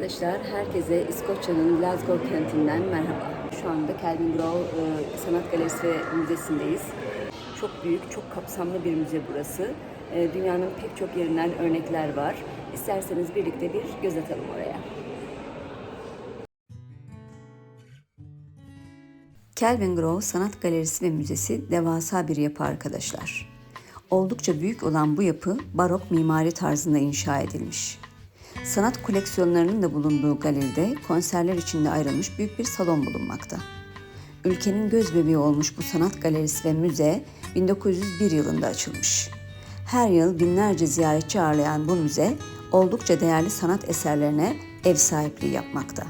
Arkadaşlar herkese İskoçya'nın Glasgow kentinden merhaba. Şu anda Kelvin Grove Sanat Galerisi ve Müzesi'ndeyiz. Çok büyük, çok kapsamlı bir müze burası. E, Dünyanın pek çok yerinden örnekler var. İsterseniz birlikte bir göz atalım oraya. Kelvin Grove Sanat Galerisi ve Müzesi devasa bir yapı arkadaşlar. Oldukça büyük olan bu yapı barok mimari tarzında inşa edilmiş. Sanat koleksiyonlarının da bulunduğu galeride konserler için de ayrılmış büyük bir salon bulunmakta. Ülkenin göz bebeği olmuş bu sanat galerisi ve müze 1901 yılında açılmış. Her yıl binlerce ziyaretçi ağırlayan bu müze oldukça değerli sanat eserlerine ev sahipliği yapmakta.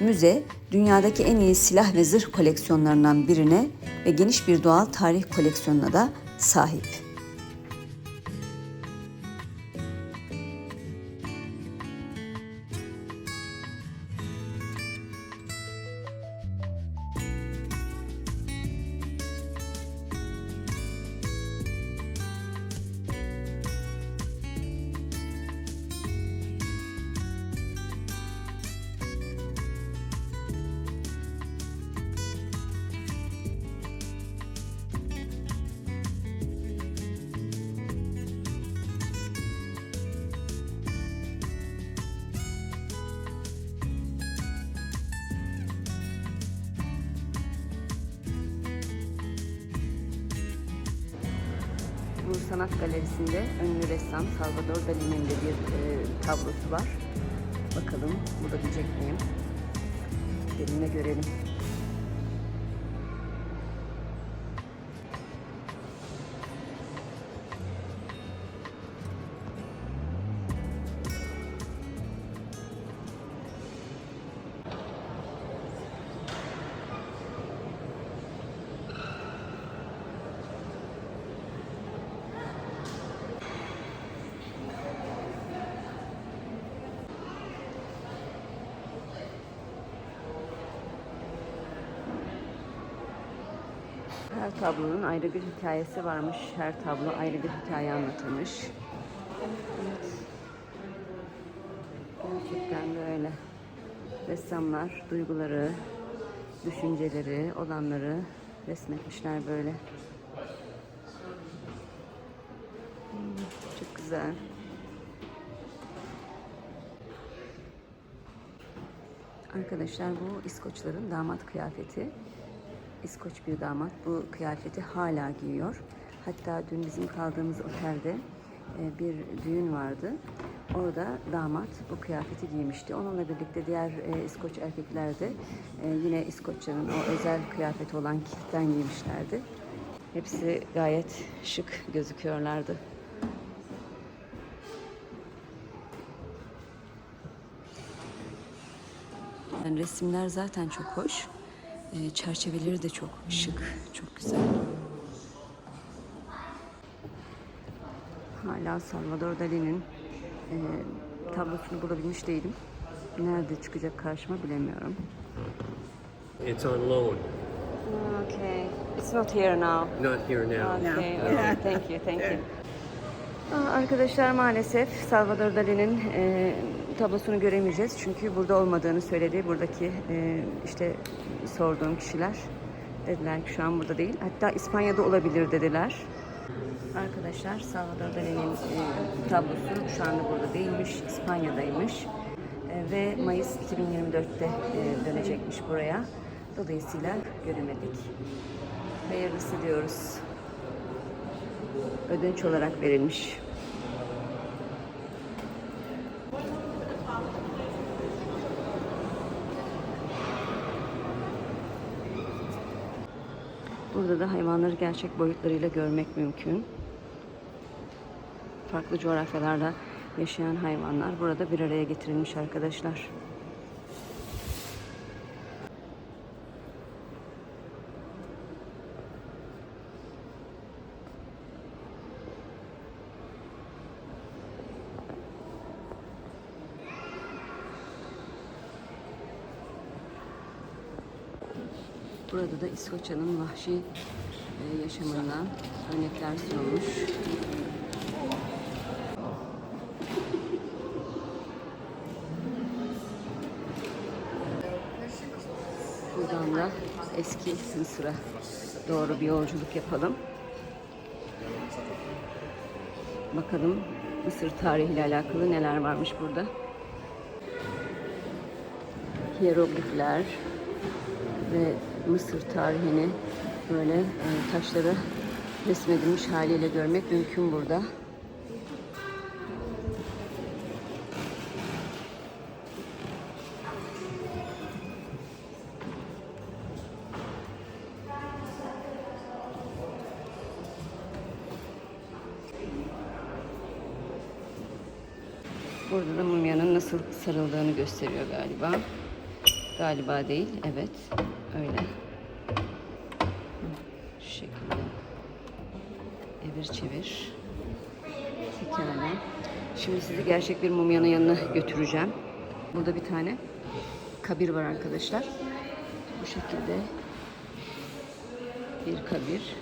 Müze, dünyadaki en iyi silah ve zırh koleksiyonlarından birine ve geniş bir doğal tarih koleksiyonuna da sahip. Sanat galerisinde ünlü ressam Salvador Dali'nin de bir e, tablosu var. Bakalım bulabilecek miyim? Gelin görelim. Her tablonun ayrı bir hikayesi varmış. Her tablo ayrı bir hikaye anlatılmış. Evet. Gerçekten böyle. Ressamlar duyguları, düşünceleri, olanları resmetmişler böyle. Çok güzel. Arkadaşlar bu İskoçların damat kıyafeti. İskoç bir damat bu kıyafeti hala giyiyor. Hatta dün bizim kaldığımız otelde e, bir düğün vardı. Orada damat bu kıyafeti giymişti. Onunla birlikte diğer e, İskoç erkekler de e, yine İskoçların o özel kıyafeti olan kitten giymişlerdi. Hepsi gayet şık gözüküyorlardı. Yani resimler zaten çok hoş. Ee, çerçeveleri de çok şık, çok güzel. Hala Salvador Dali'nin e, tablosunu bulabilmiş değilim. Nerede çıkacak karşıma bilemiyorum. It's on loan, Okay, it's not here now. not here now. Okay, okay. Thank you, thank you. Aa, Arkadaşlar maalesef Salvador Dali'nin e, tablosunu göremeyeceğiz. Çünkü burada olmadığını söyledi. Buradaki e, işte sorduğum kişiler dediler ki şu an burada değil. Hatta İspanya'da olabilir dediler. Arkadaşlar Salvador Dali'nin e, tablosu şu anda burada değilmiş. İspanya'daymış. E, ve Mayıs 2024'te e, dönecekmiş buraya. Dolayısıyla göremedik. Hayırlısı diyoruz ödünç olarak verilmiş. Burada da hayvanları gerçek boyutlarıyla görmek mümkün. Farklı coğrafyalarda yaşayan hayvanlar burada bir araya getirilmiş arkadaşlar. Burada da İskoçya'nın vahşi e, yaşamından örnekler sunulmuş. Buradan da eski Mısır'a doğru bir yolculuk yapalım. Bakalım Mısır tarihiyle alakalı neler varmış burada. Hieroglifler ve Mısır tarihini böyle e, taşlara resmedilmiş haliyle görmek mümkün burada. Burada da mumyanın nasıl sarıldığını gösteriyor galiba. Galiba değil, evet. Öyle. Şu şekilde. Evir çevir. Pekala. Şimdi sizi gerçek bir mumyanın yanına götüreceğim. Burada bir tane kabir var arkadaşlar. Bu şekilde bir kabir.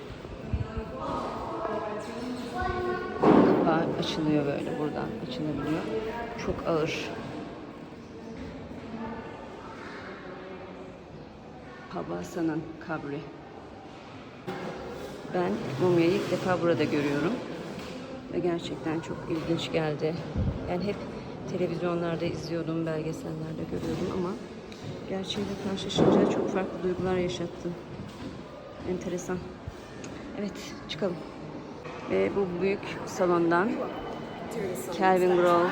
Kapağı açılıyor böyle buradan açılabiliyor. Çok ağır. Habasa'nın kabri. Ben mumyayı ilk defa burada görüyorum. Ve gerçekten çok ilginç geldi. Yani hep televizyonlarda izliyordum, belgesellerde görüyordum ama gerçeğiyle karşılaşınca çok farklı duygular yaşattı. Enteresan. Evet, çıkalım. Ve bu büyük salondan Kelvin Grove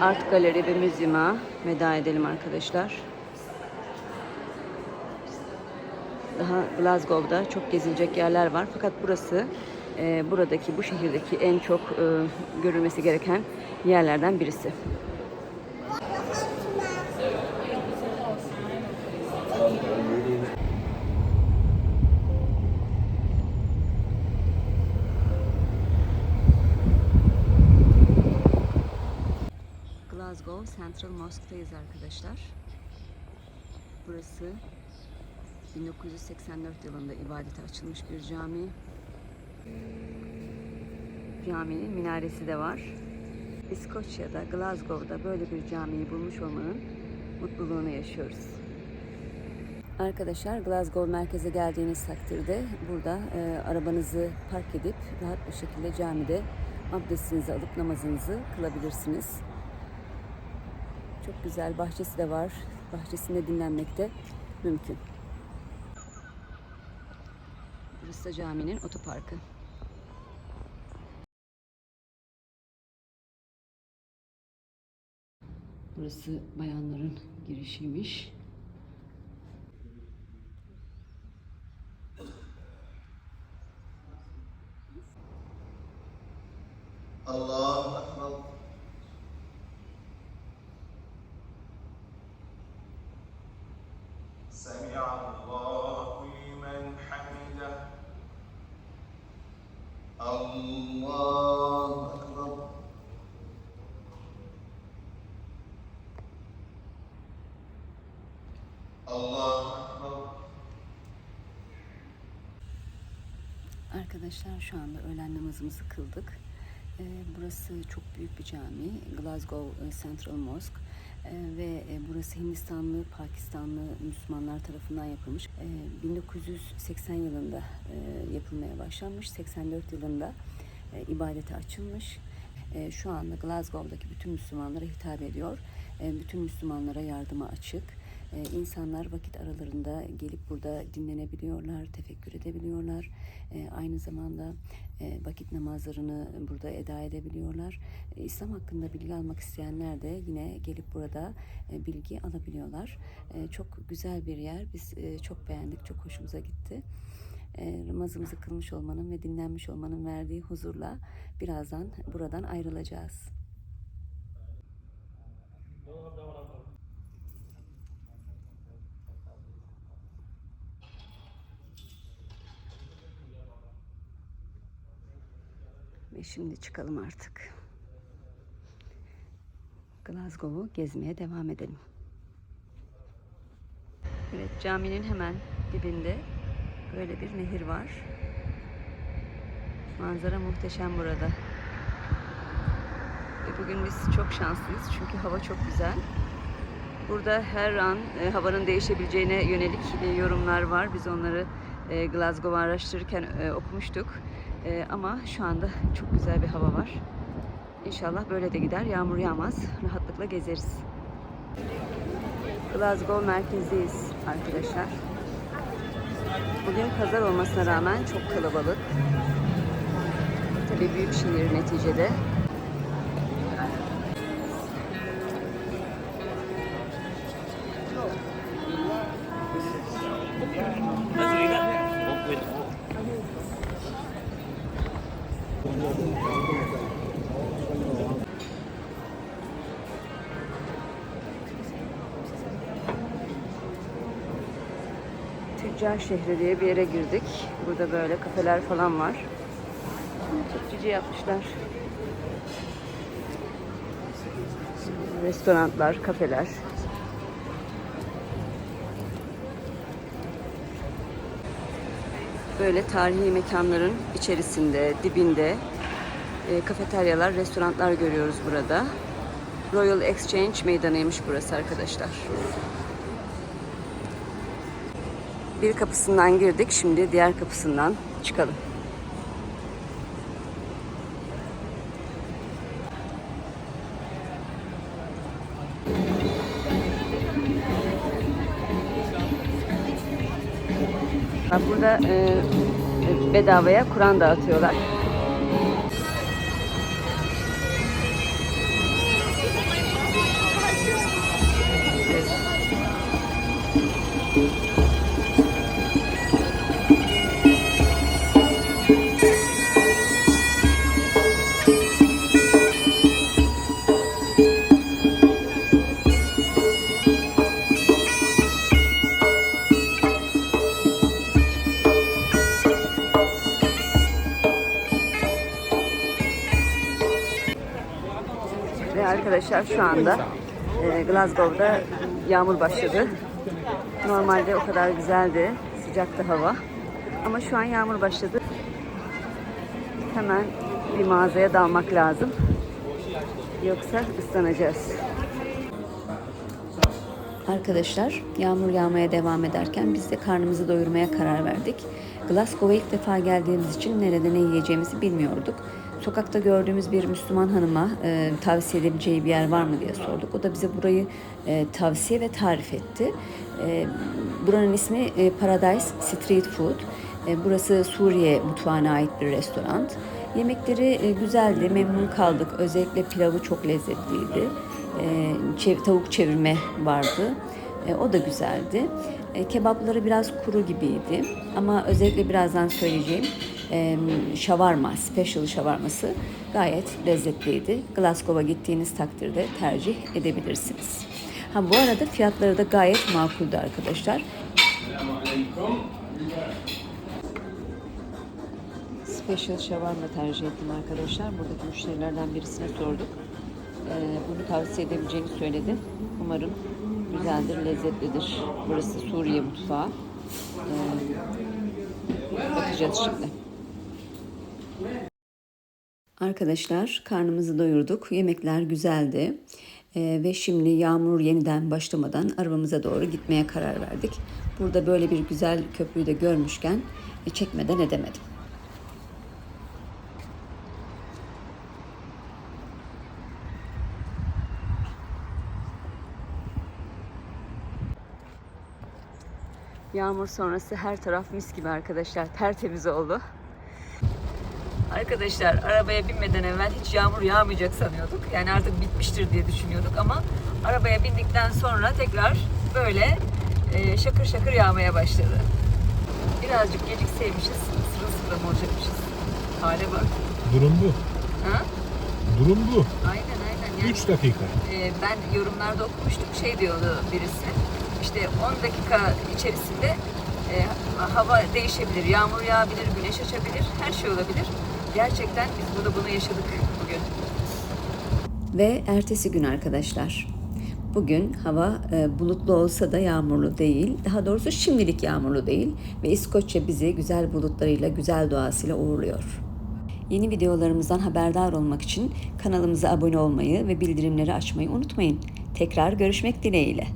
Art Galeri ve Müzyum'a veda edelim arkadaşlar. Daha Glasgow'da çok gezilecek yerler var. Fakat burası e, buradaki, bu şehirdeki en çok e, görülmesi gereken yerlerden birisi. Glasgow Central Mosque'dayız arkadaşlar. Burası 1984 yılında ibadete açılmış bir cami. Caminin minaresi de var. İskoçya'da, Glasgow'da böyle bir camiyi bulmuş olmanın mutluluğunu yaşıyoruz. Arkadaşlar Glasgow merkeze geldiğiniz takdirde burada e, arabanızı park edip rahat bir şekilde camide abdestinizi alıp namazınızı kılabilirsiniz. Çok güzel bahçesi de var. Bahçesinde dinlenmek de mümkün. Hasta Camii'nin otoparkı. Burası bayanların girişiymiş. Allah akbar. Arkadaşlar şu anda öğlen namazımızı kıldık. Ee, burası çok büyük bir cami. Glasgow e, Central Mosque. Ee, ve e, burası Hindistanlı, Pakistanlı Müslümanlar tarafından yapılmış. Ee, 1980 yılında e, yapılmaya başlanmış. 84 yılında e, ibadete açılmış. E, şu anda Glasgow'daki bütün Müslümanlara hitap ediyor. E, bütün Müslümanlara yardıma açık. E, insanlar vakit aralarında gelip burada dinlenebiliyorlar, tefekkür edebiliyorlar. Aynı zamanda vakit namazlarını burada eda edebiliyorlar. İslam hakkında bilgi almak isteyenler de yine gelip burada bilgi alabiliyorlar. Çok güzel bir yer. Biz çok beğendik, çok hoşumuza gitti. E, namazımızı kılmış olmanın ve dinlenmiş olmanın verdiği huzurla birazdan buradan ayrılacağız. Ve şimdi çıkalım artık. Glasgow'u gezmeye devam edelim. Evet caminin hemen dibinde böyle bir nehir var. Manzara muhteşem burada. Ve bugün biz çok şanslıyız çünkü hava çok güzel. Burada her an e, havanın değişebileceğine yönelik e, yorumlar var. Biz onları e, Glasgow'u araştırırken e, okumuştuk. E, ama şu anda çok güzel bir hava var. İnşallah böyle de gider. Yağmur yağmaz. Rahatlıkla gezeriz. Glasgow merkezdeyiz arkadaşlar. Bugün pazar olmasına rağmen çok kalabalık. Tabii büyük şehir neticede. Tüccar şehri diye bir yere girdik. Burada böyle kafeler falan var. Çok cici yapmışlar. Restoranlar, kafeler. Böyle tarihi mekanların içerisinde, dibinde e, kafeteryalar, restoranlar görüyoruz burada. Royal Exchange meydanıymış burası arkadaşlar. Bir kapısından girdik. Şimdi diğer kapısından çıkalım. Burada e, bedavaya Kur'an dağıtıyorlar. Ve arkadaşlar şu anda e, Glasgow'da yağmur başladı. Normalde o kadar güzeldi, sıcaktı hava. Ama şu an yağmur başladı. Hemen bir mağazaya dalmak lazım. Yoksa ıslanacağız. Arkadaşlar yağmur yağmaya devam ederken biz de karnımızı doyurmaya karar verdik. Glasgow'a ilk defa geldiğimiz için nerede ne yiyeceğimizi bilmiyorduk. Sokakta gördüğümüz bir Müslüman hanıma e, tavsiye edebileceği bir yer var mı diye sorduk. O da bize burayı e, tavsiye ve tarif etti. E, buranın ismi e, Paradise Street Food. E, burası Suriye mutfağına ait bir restoran. Yemekleri e, güzeldi, memnun kaldık. Özellikle pilavı çok lezzetliydi. E, çev- tavuk çevirme vardı. E, o da güzeldi. E, kebapları biraz kuru gibiydi. Ama özellikle birazdan söyleyeceğim şavarma, special şavarması gayet lezzetliydi. Glasgow'a gittiğiniz takdirde tercih edebilirsiniz. Ha bu arada fiyatları da gayet makuldü arkadaşlar. Special shawarma tercih ettim arkadaşlar. Buradaki müşterilerden birisine sorduk. Ee, bunu tavsiye edebileceğini söyledi. Umarım güzeldir, lezzetlidir. Burası Suriye mutfağı. Ee, bakacağız şimdi. Arkadaşlar karnımızı doyurduk. Yemekler güzeldi. Ee, ve şimdi yağmur yeniden başlamadan arabamıza doğru gitmeye karar verdik. Burada böyle bir güzel köprüyü de görmüşken e, çekmeden edemedim. Yağmur sonrası her taraf mis gibi arkadaşlar. Tertemiz oldu. Arkadaşlar arabaya binmeden evvel hiç yağmur yağmayacak sanıyorduk. Yani artık bitmiştir diye düşünüyorduk ama arabaya bindikten sonra tekrar böyle e, şakır şakır yağmaya başladı. Birazcık gecikseymişiz, sırılsıklam olacakmışız. Hale bak. Durum bu. Ha? Durum bu. Aynen aynen. Yani, 3 dakika. e, ben yorumlarda okumuştum şey diyordu birisi. İşte 10 dakika içerisinde e, hava değişebilir, yağmur yağabilir, güneş açabilir, her şey olabilir. Gerçekten biz burada bunu yaşadık bugün. Ve ertesi gün arkadaşlar. Bugün hava e, bulutlu olsa da yağmurlu değil. Daha doğrusu şimdilik yağmurlu değil. Ve İskoçya bizi güzel bulutlarıyla, güzel doğasıyla uğurluyor. Yeni videolarımızdan haberdar olmak için kanalımıza abone olmayı ve bildirimleri açmayı unutmayın. Tekrar görüşmek dileğiyle.